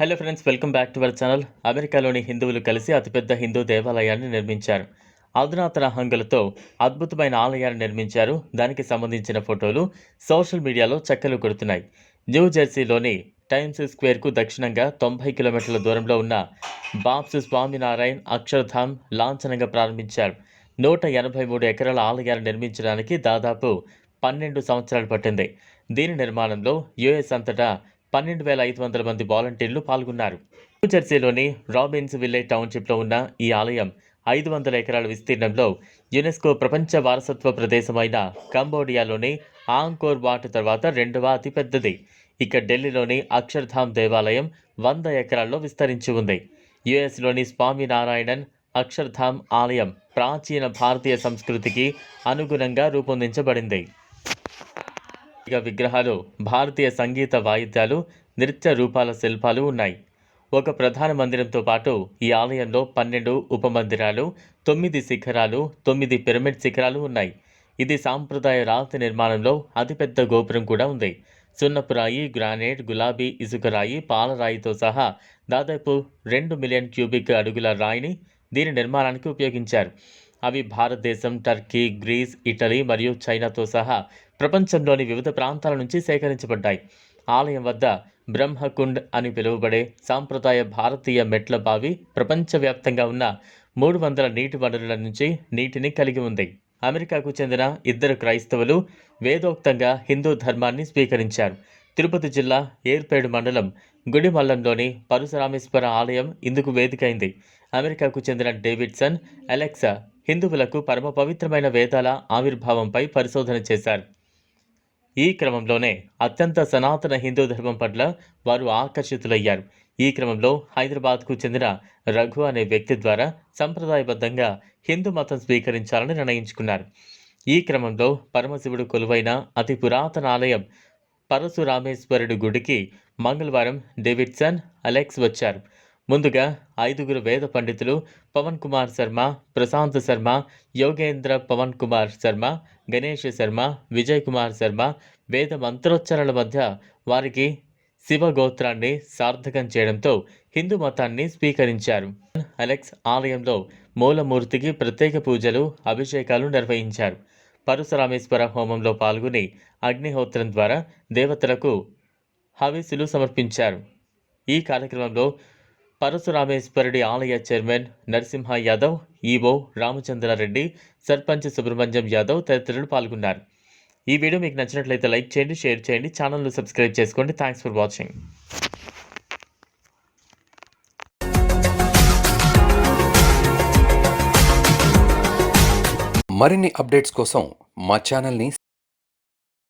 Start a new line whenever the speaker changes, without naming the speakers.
Hello friends welcome back to our channel అమెరికాలోని హిందువులు కలిసి అతిపెద్ద హిందూ దేవాలయాన్ని నిర్మించారు. అధునాతన హంగులతో అద్భుతమైన ఆలయాన్ని నిర్మించారు. దానికి సంబంధించిన ఫోటోలు సోషల్ మీడియాలో చక్కలు కొడుతున్నాయి. న్యూ జెర్సీలోని టైమ్స్ స్క్వేర్కు దక్షిణంగా తొంభై కిలోమీటర్ల దూరంలో ఉన్న బాబ్స్ స్వామినారాయణ్ అక్షరధామ్ లాంఛనంగా ప్రారంభించారు. నూట ఎనభై మూడు ఎకరాల ఆలయాన్ని నిర్మించడానికి దాదాపు పన్నెండు సంవత్సరాలు పట్టింది. దీని నిర్మాణంలో యుఎస్ అంతటా పన్నెండు వేల ఐదు వందల మంది వాలంటీర్లు పాల్గొన్నారు. న్యూజెర్సీలోని రాబిన్స్ విల్లే టౌన్షిప్లో ఉన్న ఈ ఆలయం ఐదు వందల ఎకరాల విస్తీర్ణంలో యునెస్కో ప్రపంచ వారసత్వ ప్రదేశమైన కంబోడియాలోని ఆంకోర్ వాట్ తర్వాత రెండవ అతిపెద్దది. ఇక ఢిల్లీలోని అక్షర్ధామ్ దేవాలయం వంద ఎకరాల్లో విస్తరించి ఉంది. యుఎస్లోని స్వామినారాయణన్ అక్షర్ధామ్ ఆలయం ప్రాచీన భారతీయ సంస్కృతికి అనుగుణంగా రూపొందించబడింది. విగ్రహాలు భారతీయ సంగీత వాయిద్యాలు నృత్య రూపాల శిల్పాలు ఉన్నాయి. ఒక ప్రధాన మందిరంతో పాటు ఈ ఆలయంలో పన్నెండు ఉపమందిరాలు తొమ్మిది శిఖరాలు తొమ్మిది పిరమిడ్ శిఖరాలు ఉన్నాయి. ఇది సాంప్రదాయ రాతి నిర్మాణంలో అతిపెద్ద గోపురం కూడా ఉంది. సున్నపురాయి గ్రానైట్ గులాబీ ఇసుక రాయి పాలరాయితో సహా దాదాపు రెండు మిలియన్ క్యూబిక్ అడుగుల రాయిని దీని నిర్మాణానికి ఉపయోగించారు. అవి భారతదేశం టర్కీ గ్రీస్ ఇటలీ మరియు చైనాతో సహా ప్రపంచంలోని వివిధ ప్రాంతాల నుంచి సేకరించబడ్డాయి. ఆలయం వద్ద బ్రహ్మకుండ్ అని పిలువబడే సాంప్రదాయ భారతీయ మెట్ల బావి ప్రపంచవ్యాప్తంగా ఉన్న మూడు వందల నీటి వనరుల నుంచి నీటిని కలిగి ఉంది. అమెరికాకు చెందిన ఇద్దరు క్రైస్తవులు వేదోక్తంగా హిందూ ధర్మాన్ని స్వీకరించారు. తిరుపతి జిల్లా ఏర్పేడు మండలం గుడిమల్లంలోని పరశురామేశ్వర ఆలయం ఇందుకు వేదికైంది. అమెరికాకు చెందిన డేవిడ్సన్ అలెక్సా హిందువులకు పరమ పవిత్రమైన వేదాల ఆవిర్భావంపై పరిశోధన చేశారు. ఈ క్రమంలోనే అత్యంత సనాతన హిందూ ధర్మం పట్ల వారు ఆకర్షితులయ్యారు. ఈ క్రమంలో హైదరాబాద్కు చెందిన రఘు అనే వ్యక్తి ద్వారా సంప్రదాయబద్ధంగా హిందూ మతం స్వీకరించాలని నిర్ణయించుకున్నారు. ఈ క్రమంలో పరమశివుడు కొలువైన అతి పురాతన ఆలయం పరశురామేశ్వరుడి గుడికి మంగళవారం డేవిడ్సన్ అలెక్స్ వచ్చారు. ముందుగా ఐదుగురు వేద పండితులు పవన్ కుమార్ శర్మ ప్రశాంత్ శర్మ యోగేంద్ర పవన్ కుమార్ శర్మ గణేష్ శర్మ విజయ్ కుమార్ శర్మ వేద మంత్రోచ్చరణల మధ్య వారికి శివ గోత్రాన్ని సార్థకం చేయడంతో హిందూ మతాన్ని స్వీకరించారు. అలెక్స్ ఆలయంలో మూలమూర్తికి ప్రత్యేక పూజలు అభిషేకాలు నిర్వహించారు. పరశురామేశ్వర హోమంలో పాల్గొని అగ్నిహోత్రం ద్వారా దేవతలకు హవిసులు సమర్పించారు. ఈ కార్యక్రమంలో పరశురామేశ్వరుడి ఆలయ చైర్మన్ నరసింహ యాదవ్ ఈవో రామచంద్రారెడ్డి సర్పంచ్ సుబ్రహ్మణ్యం యాదవ్ తదితరులు పాల్గొన్నారు. ఈ వీడియో మీకు నచ్చినట్లయితే లైక్ చేయండి షేర్ చేయండి ఛానల్ను సబ్స్క్రైబ్ చేసుకోండి. థ్యాంక్స్ ఫర్ వాచింగ్
మరిన్ని అప్డేట్స్ కోసం మా ఛానల్ని